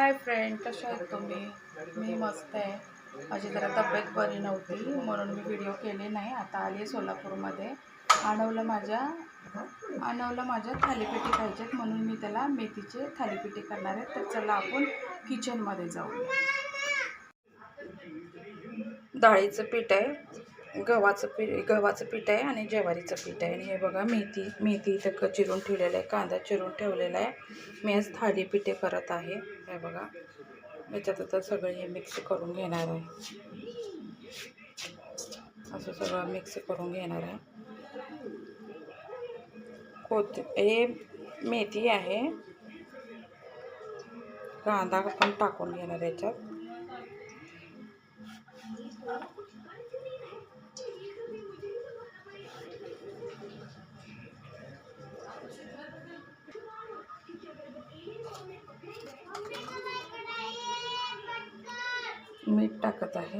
Hi friend कशा आहेत तुम्ही? मी मस्त आहे. माझी जरा तब्येत बरी नव्हती म्हणून मी व्हिडिओ केले नाही. आता आली आहे सोलापूरमध्ये. आणवलं माझ्या आणवलं माझ्या थालीपीठी पाहिजेत म्हणून मी त्याला मेथीचे थालीपीठी करणार आहे. तर चला आपण किचनमध्ये जाऊ. डाळीचं पीठ आहे. गव्हाचं पीठ गव्हाचं पीठ आहे आणि ज्वारीचं पीठ आहे. आणि हे बघा मेथी मेथी इथं क चिरून ठेवलेलं आहे कांदा चिरून ठेवलेला आहे. मी आज थालीपीठे करत आहे. हे बघा याच्यात आता सगळे हे मिक्स करून घेणार आहे. असं सगळं मिक्स करून घेणार आहे. कोथ हे मेथी आहे. कांदा पण टाकून घेणार याच्यात. मीठ टाकत आहे.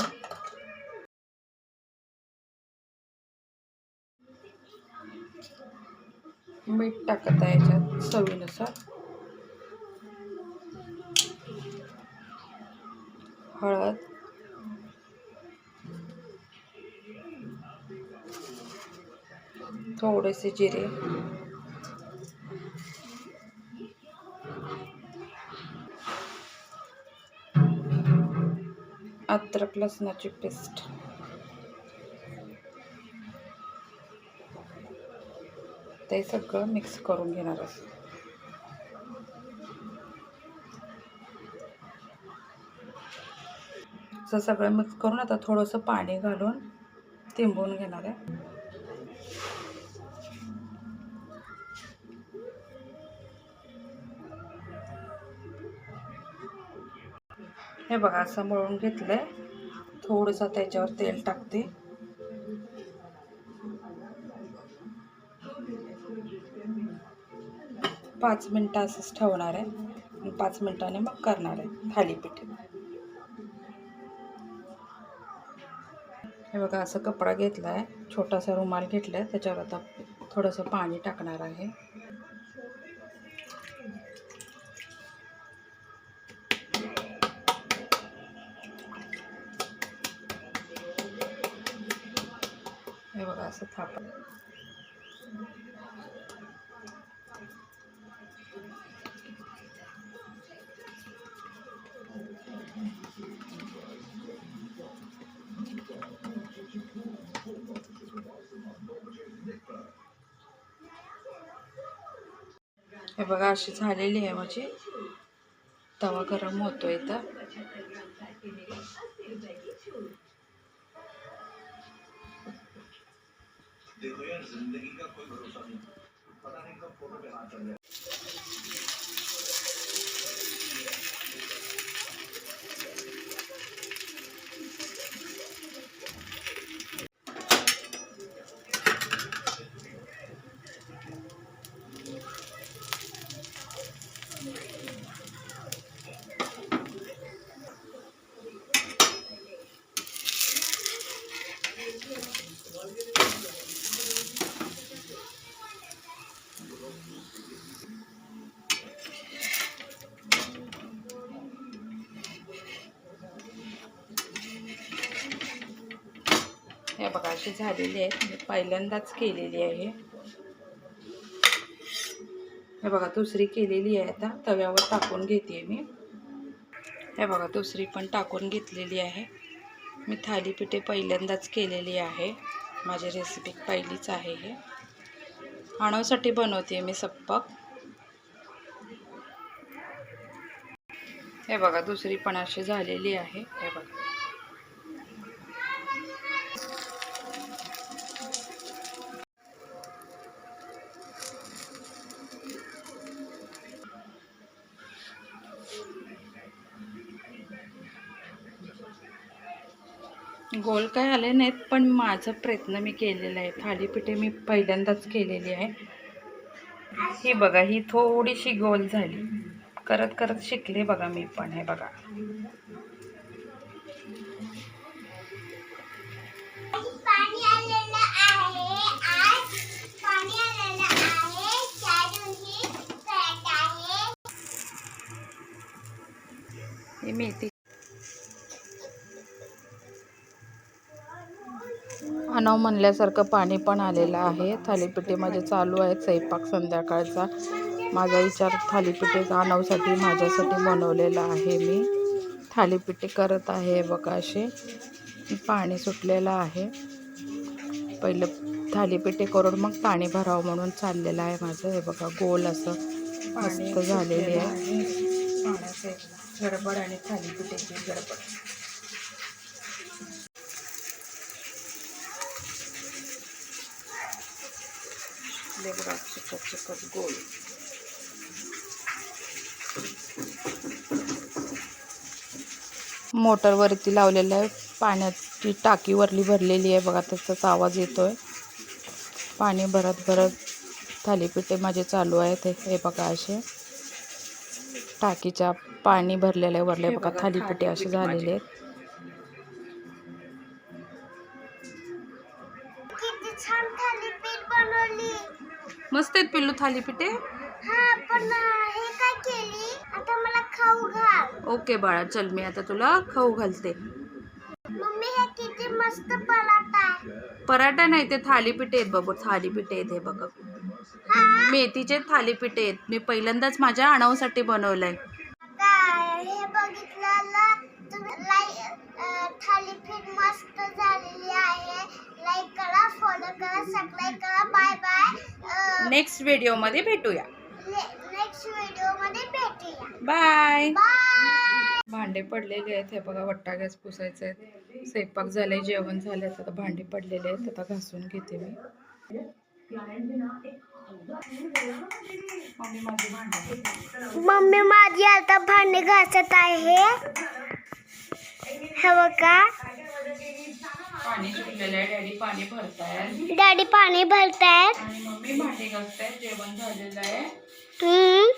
मीठ टाकत आहे याच्यात चवीनुसार. हळद. थोडेसे जिरे. अद्रक लसणाची पेस्ट. ते सगळं मिक्स करून घेणार आहे. असं सगळं मिक्स करून आता थोडंसं पाणी घालून तिंबून घेणार आहे. हे बघा असं मळून घेतलं आहे थोडंसं त्याच्यावर तेल टाकते. पाच मिनटं असंच ठेवणार आहे. पाच मिनटाने मग करणार आहे थालीपीठ. हे बघा असं कपडा घेतला आहे छोटासा रुमाल घेतला आहे त्याच्यावर आता थोडंसं पाणी टाकणार आहे. असं थापा हे बघा अशी झालेली आहे माझी. तवा गरम होतो इथं. हे बघा अशी झालेली आहे मी म्हणजे पहिल्यांदाच केलेली आहे. हे बघा दुसरी केलेली आहे आता. तव्यावर टाकून घेते मी. हे बघा दुसरी पण टाकून घेतलेली आहे. मी थालीपीठे पहिल्यांदाच केलेली आहे. माझी रेसिपी पहिलीच आहे हे. आणवसाठी बनवते मी सप्पक. हे बघा दुसरी पण अशी झालेली आहे. हे बघा. गोल काय आले नाहीत पण माझा प्रयत्न मी केलेला आहे. थालीपीठे मी पहिल्यांदाच केलेली आहे. ही बघा ही थोडीशी गोल झाली. करत करत शिकले बघा मी पण हे बघा. पाणी आणाव म्हणल्यासारखं पाणी पण आलेलं आहे. थालीपीठे माझे चालू आहेत स्वयंपाक संध्याकाळचा. माझा विचार थालीपीठे अनवसाठी माझ्यासाठी बनवलेला आहे. मी थालीपीठे करत आहे बघा असे पाणी सुटलेलं आहे. पहिलं थालीपीठे करून मग पाणी भरावं म्हणून चाललेलं आहे माझं. हे बघा गोल असं मस्त झालेली आहे. गडबड आणि थालीपीठेची गडबड. लेबरा चिकट चिकट गोल. मोटरवरती लावलेलं आहे. पाण्याची टाकी वरली भरलेली आहे. बघा त्याचाच आवाज येतोय. पाणी भरत भरत थालीपीठे माझे चालू आहेत. हे- हे बघा असे. टाकीच्या पाणी भरलेलं आहे वरले. बघा थालीपीठे असे झालेले आहेत. मस्त आहेत पिल्लू थालीपीठे? हा पण हे काय केली? आता मला खाऊ घाल. ओके बाळा चल मी आता तुला खाऊ घालते. मम्मी हे किती मस्त पराठा आहे. पराठा नाही ते थालीपीठे आहेत बाबा थालीपीठे आहेत हे बघा. मेथीचे थालीपीठे आहेत. मी पहिल्यांदाच माझ्या अणावसाठी बनवलंय. काय हे थालीपीठ मस्त झालेली आहे. लाईक करा फॉलो करा सबस्क्राईब करा. बाय बाय नेक्स्ट व्हिडिओमध्ये भेटूया. नेक्स्ट व्हिडिओ भेटूया. बाय भांडे पडलेले आहेत. हे बघा वट्टा गॅस पुसायचे आहेत स्वयंपाक झाले जेवण झाले आता भांडे पडलेले आहेत. आता घासून घेते मी. मम्मी माझे भांडे मम्मी माझी आता भांडे घासत आहे. हे बघा. पाणी सुटलेलं आहे डॅडी पाणी भरतायत. डॅडी पाणी भरतायत. मम्मी भांडे घासतायत जेवण झालेलं आहे. हम्म.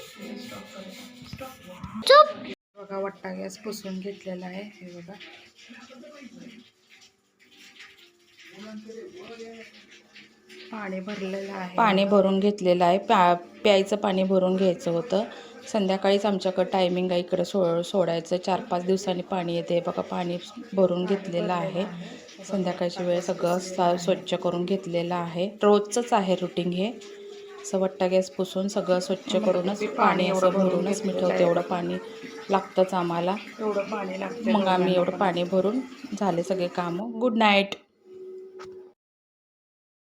स्टॉप बघा वट्टा गॅस पुसून घेतलेला आहे. हे बघा. पाणी भरलेलं आहे. पाणी भरून घेतलेलं आहे. प्या प्यायचं पाणी भरून घ्यायचं होतं. संध्याकाळीच आमच्याकडं टायमिंग आहे. इकडं सो सोडायचं. चार पाच दिवसांनी पाणी येते. बघा पाणी भरून घेतलेलं आहे. संध्याकाळची वेळ सगळं सा स्वच्छ करून घेतलेलं आहे. रोजचंच आहे रुटीन हे. असं वट्टा गॅस पुसून सगळं स्वच्छ करूनच पाणी एवढं भरूनच मी ठेवते एवढं पाणी लागतंच आम्हाला. एवढं पाणी लागतं मग आम्ही एवढं पाणी भरून झाले सगळे कामं. Good night